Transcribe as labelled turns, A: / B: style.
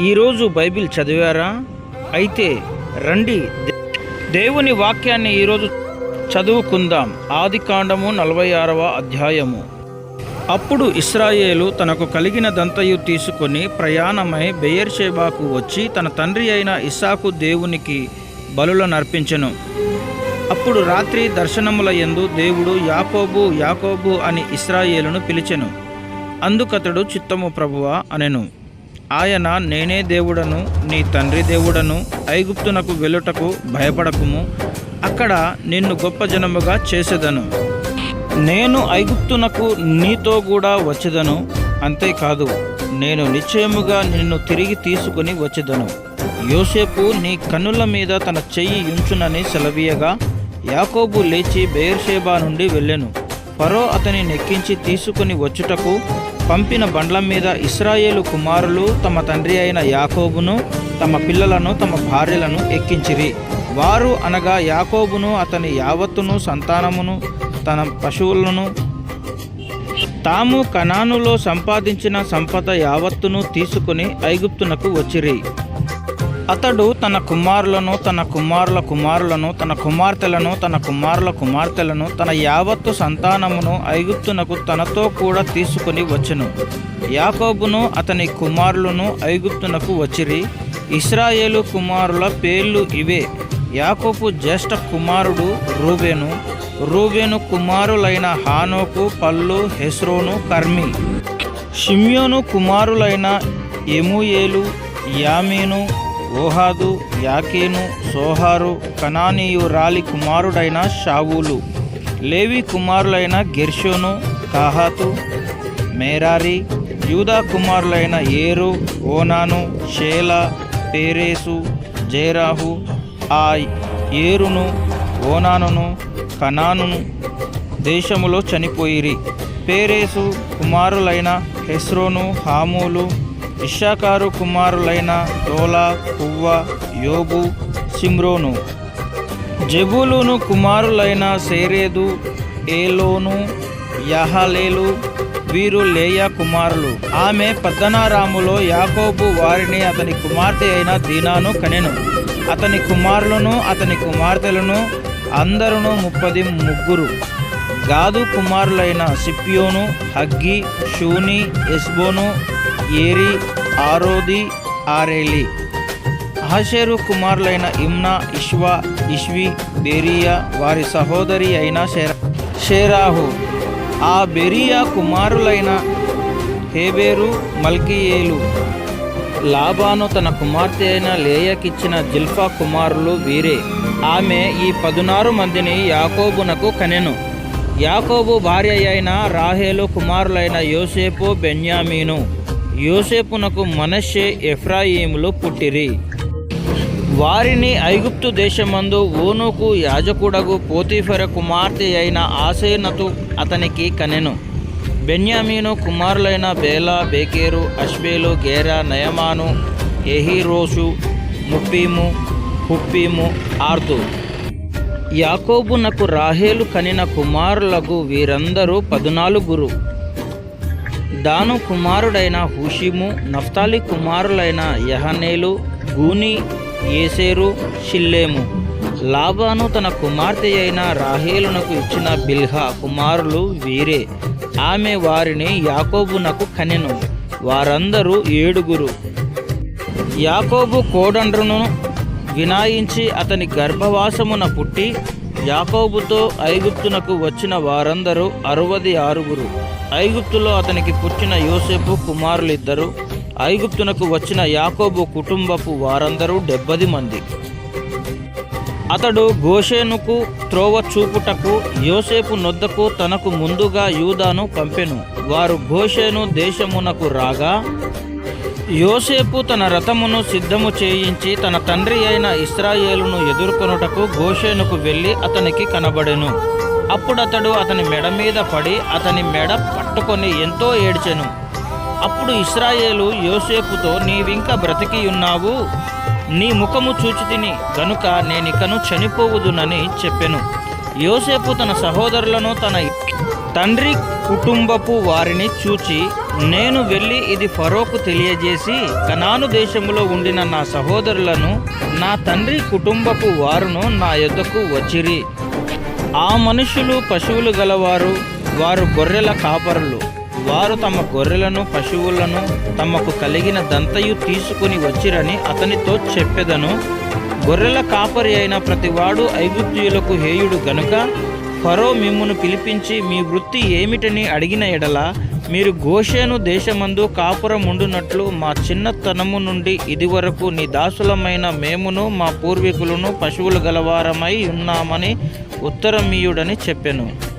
A: ఈరోజు బైబిల్ చదివారా? అయితే రండి. దే- దేవుని వాక్యాన్ని ఈరోజు చదువుకుందాం. ఆది కాండము నలభై ఆరవ అధ్యాయము. అప్పుడు ఇస్రాయేలు తనకు కలిగినదంతయు తీసుకొని ప్రయాణమై బెయర్షేబాకు వచ్చి తన తండ్రి అయిన ఇసాకు దేవునికి బలులనర్పించెను. అప్పుడు రాత్రి దర్శనముల యందు దేవుడు యాకోబు యాకోబు అని ఇస్రాయేలును పిలిచెను. అందుకతడు చిత్తము ప్రభువా అనెను. ఆయన నేనే దేవుడను నీ తండ్రి దేవుడను ఐగుప్తునకు వెళ్ళుటకు భయపడకుము. అక్కడ నిన్ను గొప్ప జనముగా చేసేదను. నేను ఐగుప్తునకు నీతో కూడా వచ్చేదను. అంతేకాదు నేను నిశ్చయముగా నిన్ను తిరిగి తీసుకుని వచ్చేదను. యోసేపు నీ కన్నుల మీద తన చెయ్యి ఉంచునని సెలవీయగా యాకోబు లేచి బెయర్షేబా నుండి వెళ్ళెను. ఫరో అతని నెక్కించి తీసుకుని వచ్చుటకు పంపిన బండ్ల మీద ఇస్రాయేలు కుమారులు తమ తండ్రి అయిన యాకోబును తమ పిల్లలను తమ భార్యలను ఎక్కించిరి. వారు అనగా యాకోబును అతని యావత్తును సంతానమును తన పశువులను తాము కనానులో సంపాదించిన సంపద యావత్తును తీసుకుని ఐగుప్తునకు వచ్చిరి. అతడు తన కుమారులను తన కుమారుల కుమారులను తన కుమార్తెలను తన కుమారుల కుమార్తెలను తన యావత్తు సంతానమును ఐగుప్తునకు తనతో కూడా తీసుకుని వచ్చెను. యాకోబును అతని కుమారులను ఐగుప్తునకు వచ్చిరి. ఇస్రాయేలు కుమారుల పేర్లు ఇవే. యాకోబు జ్యేష్ఠ కుమారుడు రూబేను. రూబేను కుమారులైన హానోకు పల్లు హెస్రోను కర్మి. షిమ్యోను కుమారులైన ఎముయేలు యామీను ఓహాదు యాకేను సోహారు కనానీయు రాలి కుమారుడైన షావులు లేవి కుమారులైన గెర్షోను కాహాతు మేరారి యూదా కుమారులైన ఏరు ఓనాను షేల పేరేసు జేరాహు ఆ ఏరును ఓనానును కనానును దేశములో చనిపోయిరి. పేరేసు కుమారులైన హెస్రోను హామూలు ఇషాకారు కుమారులైన తోలా పువ్వ యోబు సిమ్రోను జబులును కుమారులైన సేరేదు ఏలోను యహలేలు వీరు లేయా కుమారులు. ఆమె పద్దనారాములో యాకోబు వారిని అతని కుమార్తె అయిన దీనాను కనెను. అతని కుమారులను అతని కుమార్తెలను అందరును ముప్పది ముగ్గురు. గాదు కుమారులైన సిప్యోను huggy షూని Ezbon Eri Arodi Areli. అహషేరు కుమారులైన ఇమ్నా ఇష్వా ఇష్వి బెరియా వారి సహోదరి అయిన షెరా షేరాహు. ఆ బెరియా కుమారులైన హేబేరు మల్కియేలు. లాబాను తన కుమార్తె అయిన లేయకిచ్చిన జిల్ఫా కుమారులు వీరే. ఆమె ఈ పదునారు మందిని యాకోబునకు కనెను. యాకోబు భార్య అయిన రాహేలు కుమారులైన యోసేపు బెన్యామీను. యోసేపునకు మనషే ఎఫ్రాయిములు పుట్టిరి. వారిని ఐగుప్తు దేశమందు ఓనుకు యాజకుడగు పోతీఫర కుమార్తె అయిన ఆసేనతు అతనికి కనెను. బెన్యామీను కుమారులైన బేలా బేకేరు అష్బేలు గేరా నయమాను ఎహీరోషు ముప్పీము హుప్పీము ఆర్దు. యాకోబునకు రాహేలు కనిన కుమారులకు వీరందరూ పదునాలుగురు. దాను కుమారుడైన హుషిము నఫ్తాలి కుమారులైన యహనేలు గూని ఏసేరు షిల్లేము. లాబాను తన కుమార్తె అయిన రాహేలునకు ఇచ్చిన బిల్హా కుమారులు వీరే. ఆమె వారిని యాకోబునకు కనెను. వారందరూ ఏడుగురు. యాకోబు కోడండ్రును వినాయించి అతని గర్భవాసమున పుట్టి యాకోబుతో ఐగుప్తునకు వచ్చిన వారందరూ అరవది ఆరుగురు. ఐగుప్తులో అతనికి పుట్టిన యోసేపు కుమారులిద్దరు ఐగుప్తునకు వచ్చిన యాకోబు కుటుంబపు వారందరూ డెబ్బది మంది. అతడు గోషేనుకు త్రోవ చూపుటకు యోసేపు నొద్దకు తనకు ముందుగా యూదాను పంపెను. వారు గోషేను దేశమునకు రాగా యోసేపు తన రథమును సిద్ధము చేయించి తన తండ్రి అయిన ఇస్రాయేలును ఎదుర్కొనుటకు గోషేనుకు వెళ్ళి అతనికి కనబడెను. అప్పుడతడు అతని మెడ మీద పడి అతని మెడ పట్టుకొని ఎంతో ఏడ్చెను. అప్పుడు ఇస్రాయేలు యోసేపుతో నీవింక బ్రతికి ఉన్నావు నీ ముఖము చూచి తిని గనుక నేనికను చనిపోవుదునని చెప్పెను. యోసేపు తన సహోదరులను తన తండ్రి కుటుంబపు వారిని చూచి నేను వెళ్ళి ఇది ఫరోకు తెలియజేసి కనాను దేశంలో ఉండిన నా సహోదరులను నా తండ్రి కుటుంబపు వారును నా యొద్దకు వచ్చిరి. ఆ మనుషులు పశువులు గలవారు. వారు గొర్రెల కాపరులు. వారు తమ గొర్రెలను పశువులను తమకు కలిగిన దంతయు తీసుకుని వచ్చిరని అతనితో చెప్పెదను. గొర్రెల కాపరి అయిన ప్రతివాడు ఐగుప్తియులకు హేయుడు గనుక ఫరో మిమ్మును పిలిపించి మీ వృత్తి ఏమిటని అడిగిన ఎడల మీరు గోషేను దేశమందు కాపురం ఉండునట్లు మా చిన్నతనము నుండి ఇదివరకు నీ దాసులమైన మేమును మా పూర్వీకులను పశువులు గలవారమై ఉన్నామని ఉత్తరమీయుడని చెప్పెను.